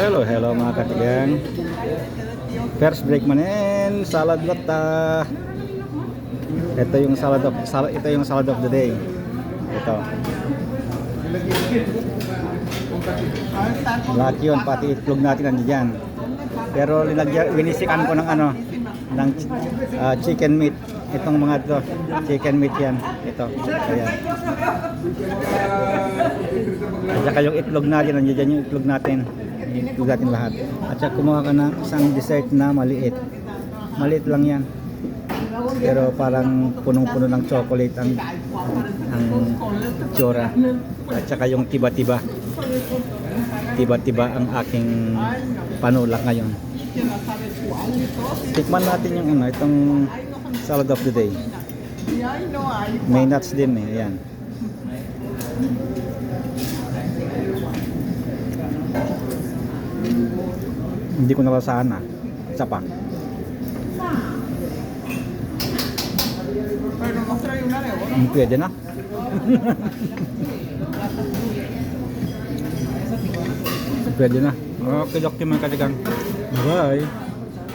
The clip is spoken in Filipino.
Hello, hello mga katigang. First break manin, salad lata. Ito yung salad of salad, ito yung salad of the day. Ito. Lahat yun, pati itlog natin nandiyan. Pero linagyan, winisikan ko ng ano, ng ah, chicken meat. Itong mga to, chicken meat yan. Ito. Ayan. At saka yung itlog natin, nandiyan dyan yung itlog natin. Yung Itlog natin lahat. At saka kumuha ka ng isang dessert na maliit. Maliit lang yan. Pero parang punong-puno ng chocolate ang ang tsura. At saka yung tiba-tiba. Tiba-tiba ang aking panulak ngayon. Tikman natin yung ano, itong salad of the day. May nuts din eh. Ayan. Hindi ko nalasahan na. Isa pa. Hmm, pwede na. pwede na. Okay, mga katigang. Bye.